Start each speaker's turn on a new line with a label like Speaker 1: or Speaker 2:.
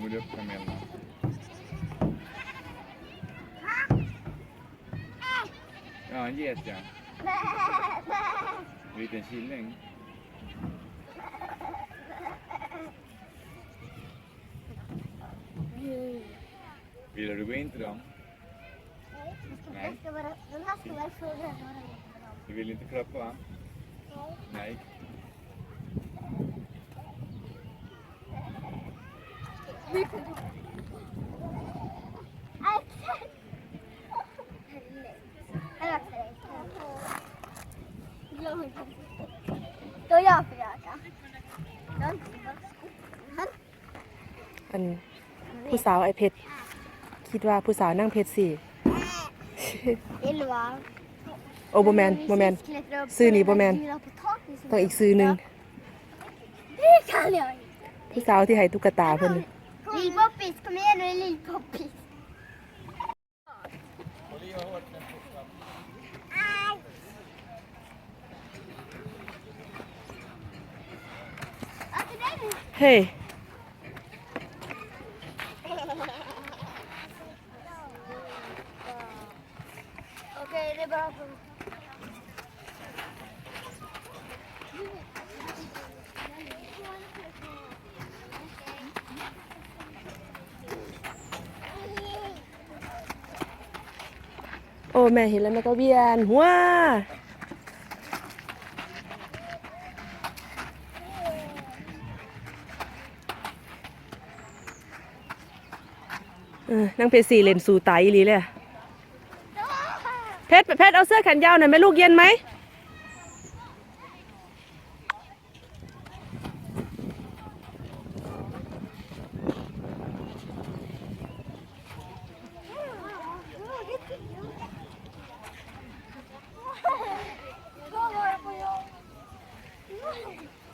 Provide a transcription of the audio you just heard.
Speaker 1: De det upp kamelerna. Ja, en get ja. En liten killing. Vill du gå in till dem?
Speaker 2: Nej. Den här ska vara frågad.
Speaker 1: Du vill inte klappa? Nej. Nej. Då
Speaker 3: gör vi det. อันผู้สาวไอเพชรคิดว่าผู้สาวนั่งเพชรสี่ Ylva. โอโบแมนโบแมนซื้อนี่บแมนต้องอีกซื้อหนึ่งผู้สาวที่ให้ตุ๊กตาเพิ่น lillpoppis, kom igen nu lillpoppis. Hej. Okej, det är bra. แม่เห็นแล้วแม่ก็เวียนหัวนั่งเพชรสี่เลนสู่ไยลีเลยเพชรเพชรเอาเสื้อแขนยาวหน่อยไหมลูกเย็นไหม